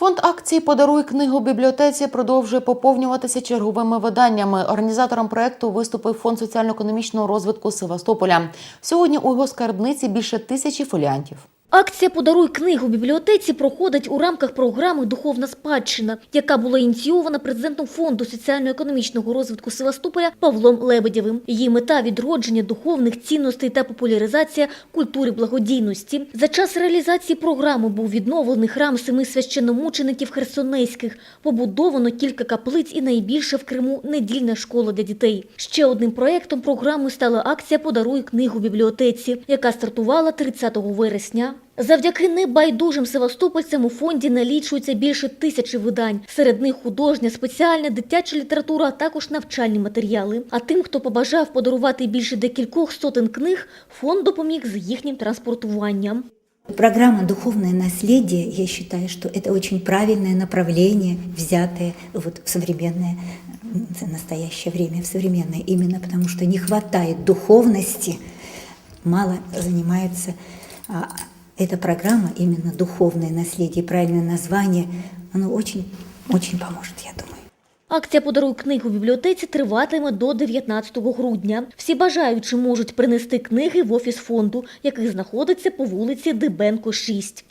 Фонд акції Подаруй книгу бібліотеці продовжує поповнюватися черговими виданнями. Організатором проекту виступив фонд соціально-економічного розвитку Севастополя. Сьогодні у його скарбниці більше тисячі фоліантів. Акція Подаруй книгу в бібліотеці проходить у рамках програми Духовна спадщина, яка була ініційована президентом фонду соціально-економічного розвитку Севастополя Павлом Лебедєвим. Її мета відродження духовних цінностей та популяризація культури благодійності. За час реалізації програми був відновлений храм семи священномучеників херсонейських, побудовано кілька каплиць і найбільша в Криму недільна школа для дітей. Ще одним проєктом програми стала акція Подаруй книгу в бібліотеці, яка стартувала 30 вересня. Завдяки небайдужим севастопольцям у фонді налічується більше тисячі видань. Серед них художня, спеціальна, дитяча література, а також навчальні матеріали. А тим, хто побажав подарувати більше декількох сотень книг, фонд допоміг з їхнім транспортуванням. Программа «Духовное наследие», я считаю, что это очень правильное направление, взятое вот в современное, в настоящее время, в современное, именно потому что не хватает духовности, мало занимается эта программа, именно «Духовное наследие», правильное название, оно очень, очень поможет, я думаю. Акція «Подаруй книг у бібліотеці» триватиме до 19 грудня. Всі бажаючі можуть принести книги в офіс фонду, який знаходиться по вулиці Дибенко, 6.